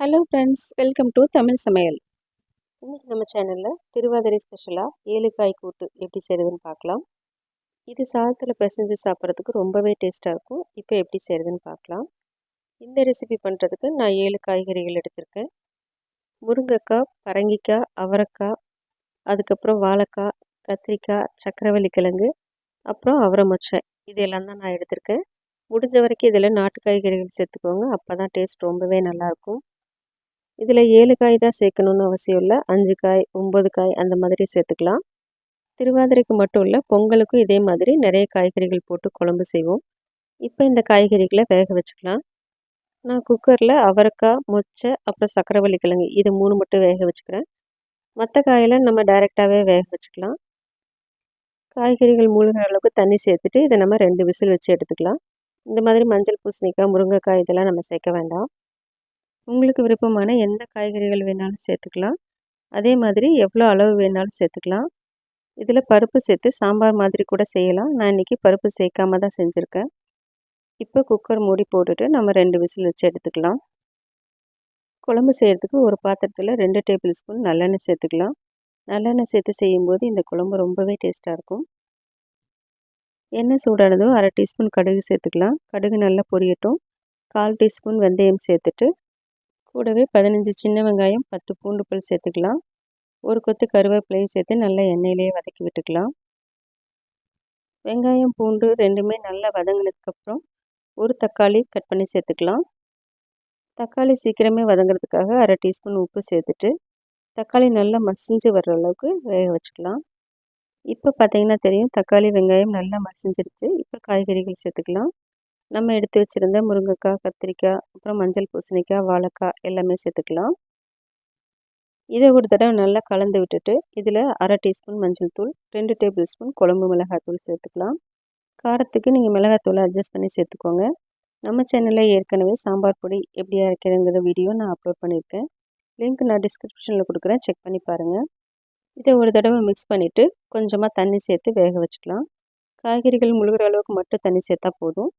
Hello friends welcome to Tamil சமையல் இன்றைக்கி நம்ம சேனலில் திருவாதிரை ஸ்பெஷலாக ஏலுக்காய் கூட்டு எப்படி செய்யுதுன்னு பார்க்கலாம். இது சாதத்தில் பிசைஞ்சு சாப்பிட்றதுக்கு ரொம்பவே டேஸ்ட்டாக இருக்கும். இப்போ எப்படி செய்கிறதுன்னு பார்க்கலாம். இந்த ரெசிபி பண்ணுறதுக்கு நான் ஏழு காய்கறிகள் எடுத்திருக்கேன். முருங்கைக்காய் பரங்கிக்காய் அவரைக்காய் அதுக்கப்புறம் வாழைக்காய் கத்திரிக்காய் சக்கரவள்ளி கிழங்கு அப்புறம் அவரை மொச்சை. இதெல்லாம் தான் நான் எடுத்திருக்கேன். முடிஞ்ச வரைக்கும் இதில் நாட்டு காய்கறிகள் சேர்த்துக்கோங்க. அப்போ தான் டேஸ்ட் ரொம்பவே நல்லாயிருக்கும் இதில் ஏழு காய் தான் சேர்க்கணுன்னு அவசியம் இல்லை. அஞ்சு காய் ஒம்பது காய் அந்த மாதிரி சேர்த்துக்கலாம். திருவாதிரைக்கு மட்டும் இல்லை பொங்கலுக்கும் இதே மாதிரி நிறைய காய்கறிகள் போட்டு குழம்பு செய்வோம். இப்போ இந்த காய்கறிகளை வேக வச்சுக்கலாம். நான் குக்கரில் அவரைக்காய் மொச்சை அப்புறம் சக்கரவள்ளி கிழங்கு இது மூணு மட்டும் வேக வச்சுக்கிறேன். மற்ற காயில் நம்ம டைரெக்டாகவே வேக வச்சுக்கலாம். காய்கறிகள் மூழ்கிற அளவுக்கு தண்ணி சேர்த்துட்டு இதை நம்ம ரெண்டு விசில் வச்சு எடுத்துக்கலாம். இந்த மாதிரி மஞ்சள் பூசணிக்காய் முருங்கைக்காய் இதெல்லாம் நம்ம சேர்க்க வேண்டாம். உங்களுக்கு விருப்பமான எந்த காய்கறிகள் வேணாலும் சேர்த்துக்கலாம். அதே மாதிரி எவ்வளோ அளவு வேணாலும் சேர்த்துக்கலாம். இதில் பருப்பு சேர்த்து சாம்பார் மாதிரி கூட செய்யலாம். நான் இன்றைக்கி பருப்பு சேர்க்காம தான் செஞ்சுருக்கேன். இப்போ குக்கர் மூடி போட்டுட்டு நம்ம ரெண்டு விசில் வச்சு எடுத்துக்கலாம். குழம்பு செய்கிறதுக்கு ஒரு பாத்திரத்தில் ரெண்டு டேபிள் ஸ்பூன் நல்லெண்ணெய் சேர்த்துக்கலாம். நல்லெண்ணெய் சேர்த்து செய்யும்போது இந்த குழம்பு ரொம்பவே டேஸ்ட்டாக இருக்கும். எண்ணெய் சூடானதும் அரை டீஸ்பூன் கடுகு சேர்த்துக்கலாம். கடுகு நல்லா பொரியட்டும். கால் டீஸ்பூன் வெந்தயம் சேர்த்துட்டு கூடவே பதினஞ்சு சின்ன வெங்காயம் பத்து பூண்டு பல் சேர்த்துக்கலாம். ஒரு கொத்து கருவேப்பிலையும் சேர்த்து நல்லா எண்ணெயிலேயே வதக்கி விட்டுக்கலாம். வெங்காயம் பூண்டு ரெண்டுமே நல்லா வதங்கினதுக்கப்புறம் ஒரு தக்காளி கட் பண்ணி சேர்த்துக்கலாம். தக்காளி சீக்கிரமே வதங்குறதுக்காக அரை டீஸ்பூன் உப்பு சேர்த்துட்டு தக்காளி நல்லா மசிஞ்சு வர்ற அளவுக்கு வேக வச்சுக்கலாம். இப்போ பார்த்தீங்கன்னா தெரியும் தக்காளி வெங்காயம் நல்லா மசிஞ்சிருச்சு. இப்போ காய்கறிகள் சேர்த்துக்கலாம். நம்ம எடுத்து வச்சுருந்த முருங்கைக்காய் கத்திரிக்காய் அப்புறம் மஞ்சள் பூசணிக்காய் வாழைக்காய் எல்லாமே சேர்த்துக்கலாம். இதை ஒரு தடவை நல்லா கலந்து விட்டுட்டு இதில் அரை டீஸ்பூன் மஞ்சள் தூள் ரெண்டு டேபிள் ஸ்பூன் குழம்பு மிளகாய் தூள் சேர்த்துக்கலாம். காரத்துக்கு நீங்கள் மிளகாத்தூளை அட்ஜஸ்ட் பண்ணி சேர்த்துக்கோங்க. நம்ம சேனலில் ஏற்கனவே சாம்பார் பொடி எப்படி அரைக்கிறதுங்கிற வீடியோ நான் அப்லோட் பண்ணியிருக்கேன். லிங்க் நான் டிஸ்கிரிப்ஷனில் கொடுக்குறேன் செக் பண்ணி பாருங்கள் இதை ஒரு தடவை மிக்ஸ் பண்ணிவிட்டு கொஞ்சமாக தண்ணி சேர்த்து வேக வச்சுக்கலாம். காய்கறிகள் முழுகிற அளவுக்கு மட்டும் தண்ணி சேர்த்தா போதும்.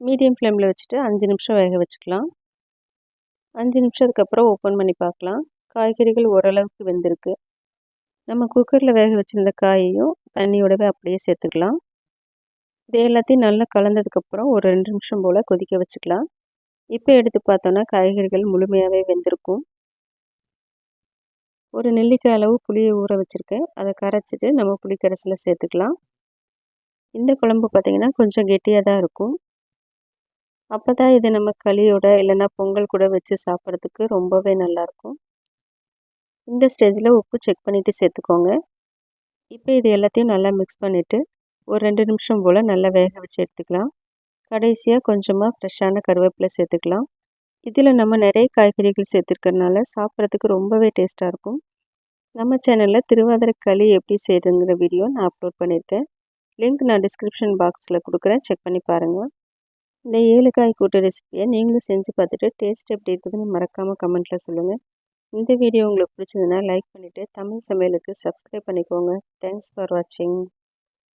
மீடியம் ஃப்ளேமில் வச்சுட்டு அஞ்சு நிமிஷம் வேக வச்சுக்கலாம். அஞ்சு நிமிஷத்துக்கு அப்புறம் ஓப்பன் பண்ணி பார்க்கலாம். காய்கறிகள் ஓரளவுக்கு வெந்திருக்கு. நம்ம குக்கரில் வேக வச்சுருந்த காயையும் தண்ணியோடவே அப்படியே சேர்த்துக்கலாம். இது எல்லாத்தையும் நல்லா கலந்ததுக்கப்புறம் ஒரு ரெண்டு நிமிஷம் போல் கொதிக்க வச்சுக்கலாம். இப்போ எடுத்து பார்த்தோன்னா காய்கறிகள் முழுமையாகவே வெந்திருக்கும். ஒரு நெல்லிக்காய் அளவு புளியை ஊற வச்சுருக்கேன். அதை கரைச்சிட்டு நம்ம புளிக்கரைசில் சேர்த்துக்கலாம். இந்த குழம்பு பார்த்திங்கன்னா கொஞ்சம் கெட்டியாக தான் இருக்கும். அப்போ தான் இது நம்ம களியோட இல்லைன்னா பொங்கல் கூட வச்சு சாப்பிட்றதுக்கு ரொம்பவே நல்லாயிருக்கும். இந்த ஸ்டேஜில் உப்பு செக் பண்ணிவிட்டு சேர்த்துக்கோங்க. இப்போ இது எல்லாத்தையும் நல்லா மிக்ஸ் பண்ணிவிட்டு ஒரு ரெண்டு நிமிஷம் போல் நல்லா வேக வச்சு எடுத்துக்கலாம். கடைசியாக கொஞ்சமாக ஃப்ரெஷ்ஷான கருவேப்பிலை சேர்த்துக்கலாம். இதில் நம்ம நிறைய காய்கறிகள் சேர்த்துருக்கறனால சாப்பிட்றதுக்கு ரொம்பவே டேஸ்ட்டாக இருக்கும். நம்ம சேனலில் திருவாதிரை களி எப்படி செய்யுதுங்கிற வீடியோ நான் அப்லோட் பண்ணியிருக்கேன். லிங்க் நான் டிஸ்கிரிப்ஷன் பாக்ஸில் கொடுக்குறேன். செக் பண்ணி பாருங்கள் இந்த ஏழுக்காய் கூட்டு ரெசிபியை நீங்களும் செஞ்சு பார்த்துட்டு டேஸ்ட் எப்படி இருக்குதுன்னு மறக்காமல் கமெண்ட்டில் சொல்லுங்கள் இந்த வீடியோ உங்களுக்கு பிடிச்சதுன்னா லைக் பண்ணிவிட்டு தமிழ் சமையலுக்கு சப்ஸ்கிரைப் பண்ணிக்கோங்க. தேங்க்ஸ் ஃபார் வாட்சிங்